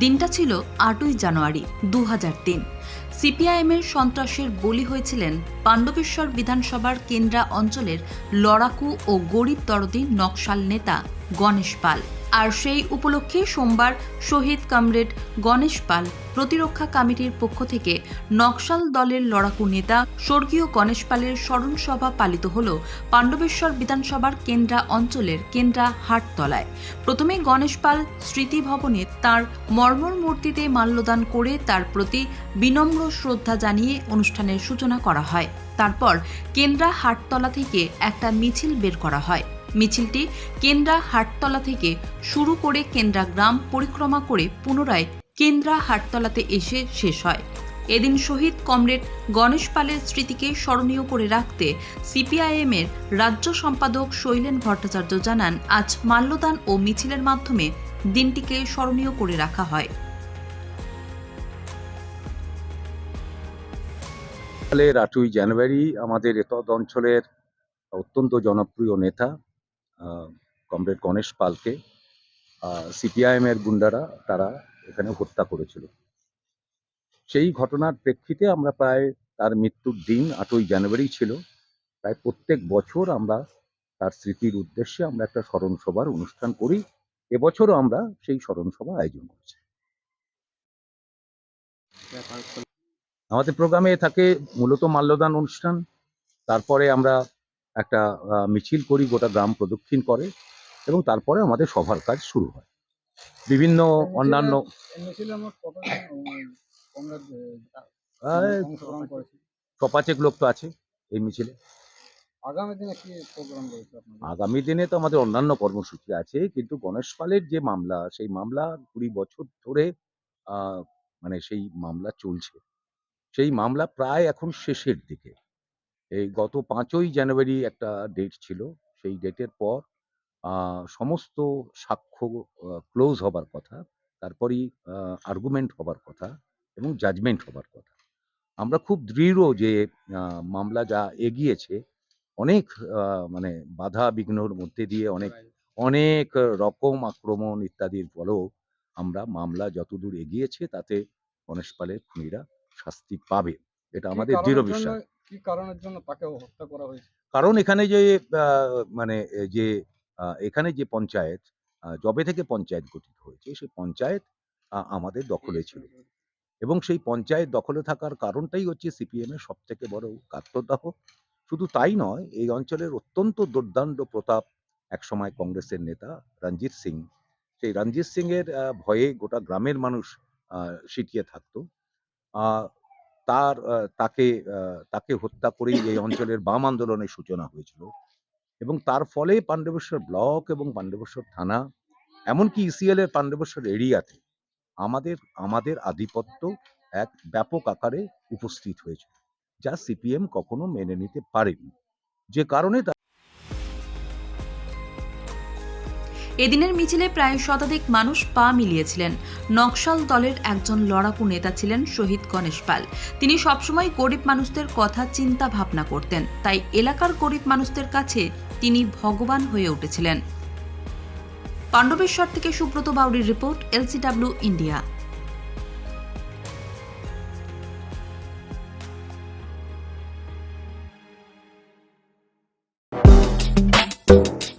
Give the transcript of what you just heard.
দিনটা ছিল আটই জানুয়ারি দু সিপিআইএমের সন্ত্রাসের বলি হয়েছিলেন পাণ্ডবেশ্বর বিধানসভার কেন্দ্রা অঞ্চলের লড়াকু ও গরিব তরদি নকশাল নেতা গণেশ পাল। আর সেই উপলক্ষে সোমবার শহীদ কমরেড গণেশ পাল প্রতিরক্ষা কমিটির পক্ষ থেকে নকশাল দলের লড়াকু নেতা স্বর্গীয় গণেশ পালের স্মরণ সভা পালিত হল পাণ্ডবেশ্বর বিধানসভার কেন্দ্রা অঞ্চলের কেন্দ্রা হাটতলায়। প্রথমে গণেশ পাল স্মৃতি ভবনে তার মর্মর মূর্তিতে মাল্যদান করে তার প্রতি বিনম্র শ্রদ্ধা জানিয়ে অনুষ্ঠানের সূচনা করা হয়। তারপর কেন্দ্রা হাটতলা থেকে একটা মিছিল বের করা হয়। মিছিলটি কেন্দ্রা হাটতলা থেকে শুরু করে কেন্দ্রা গ্রাম পরিক্রমা করে পুনরায় কেন্দ্রা হাটতলাতে এসে শেষ হয়। এদিন শহীদ কমরেড গণেশ পালের স্মৃতিকে স্মরণীয় করে রাখতে সিপিআইএমের রাজ্য সম্পাদক শৈলেন ভট্টাচার্য জানান, আজ মাল্যদান ও মিছিলের মাধ্যমে দিনটিকে স্মরণীয় করে রাখা হয়। আটই জানুয়ারি আমাদের এতদ অঞ্চলের অত্যন্ত জনপ্রিয় নেতা কমরেড গণেশ পালকে সিপিআইএম এর গুন্ডারা তারা এখানে হত্যা করেছিল। সেই ঘটনার প্রেক্ষিতে আমরা প্রায় তার মৃত্যুর দিন, আটই জানুয়ারি ছিল, প্রায় প্রত্যেক বছর আমরা তার স্মৃতির উদ্দেশ্যে আমরা একটা স্মরণ সভার অনুষ্ঠান করি। এবছরও আমরা সেই স্মরণ সভা আয়োজন করছি। আমাদের প্রোগ্রামে থাকে মূলত মাল্যদান অনুষ্ঠান, তারপরে আমরা একটা মিছিল করি গোটা গ্রাম প্রদক্ষিণ করে এবং তারপরে আমাদের সভার কাজ শুরু হয়। বিভিন্ন অন্যান্য ছপাচেক লোক তো আছে এই মিছিলে। আগামী দিনে কি প্রোগ্রাম রয়েছে আগামী দিনে তো আমাদের অন্যান্য কর্মসূচি আছে কিন্তু গণেশ পালের যে মামলা সেই মামলা কুড়ি বছর ধরে আহ, মানে সেই মামলা চলছে। সেই মামলা প্রায় এখন শেষের দিকে। এই গত পাঁচই জানুয়ারি একটা ডেট ছিল। সেই ডেটের পর সমস্ত সাক্ষ্য ক্লোজ হবার কথা তারপরেই আর্গুমেন্ট হবার কথা এবং জাজমেন্ট হবার কথা। আমরা খুব দৃঢ় যে মামলা যা এগিয়েছে অনেক মানে বাধা বিঘ্নর মধ্যে দিয়ে অনেক অনেক রকম আক্রমণ ইত্যাদির পরেও আমরা মামলা যতদূর এগিয়েছে তাতে গণেশ পালের খুনিরা শাস্তি পাবে। এটা আমাদের দৃঢ় বিশ্বাস। কি কারণের জন্য তাকে হত্যা করা হয়েছে? কারণ এখানে যে মানে যে এখানে যে পঞ্চায়েত যবে থেকে পঞ্চায়েত গঠিত হয়েছে সেই পঞ্চায়েত আমাদের দখলে ছিল। এবং সেই পঞ্চায়েত দখলে থাকার কারণটাই হচ্ছে সিপিএম এর সব থেকে বড় কার্যদাহ শুধু তাই নয় এই অঞ্চলের অত্যন্ত দুর্দান্ত প্রতাপ একসময় কংগ্রেসের নেতা রঞ্জিত সিং। সেই রঞ্জিত সিং এর ভয়ে গোটা গ্রামের মানুষ আহ, সিটিয়ে থাকতো। আহ, তার তাকে তাকে হত্যা করেই এই অঞ্চলের বাম আন্দোলনের সূচনা হয়েছিল। এবং তার ফলে পাণ্ডবেশ্বর ব্লক এবং পাণ্ডবেশ্বর থানা, এমনকি ইসিএল এর পাণ্ডবেশ্বর এরিয়াতে আমাদের আমাদের আধিপত্য এক ব্যাপক আকারে উপস্থিত হয়েছে যা সিপিএম কখনো মেনে নিতে পারেনি। যে কারণে এদিনের মিছিলে প্রায় শতাধিক মানুষ পা মিলিয়েছিলেন। নকশাল দলের একজন লড়াকু নেতা ছিলেন শহীদ গণেশ পাল। তিনি সবসময় গরিব মানুষদের কথা চিন্তা ভাবনা করতেন। তাই এলাকার গরিব মানুষদের কাছে তিনি ভগবান হয়ে উঠেছিলেন। পাণ্ডবেশ্বর থেকে সুব্রত বাউরির রিপোর্ট, এলসিডাব্লিউ, ইন্ডিয়া।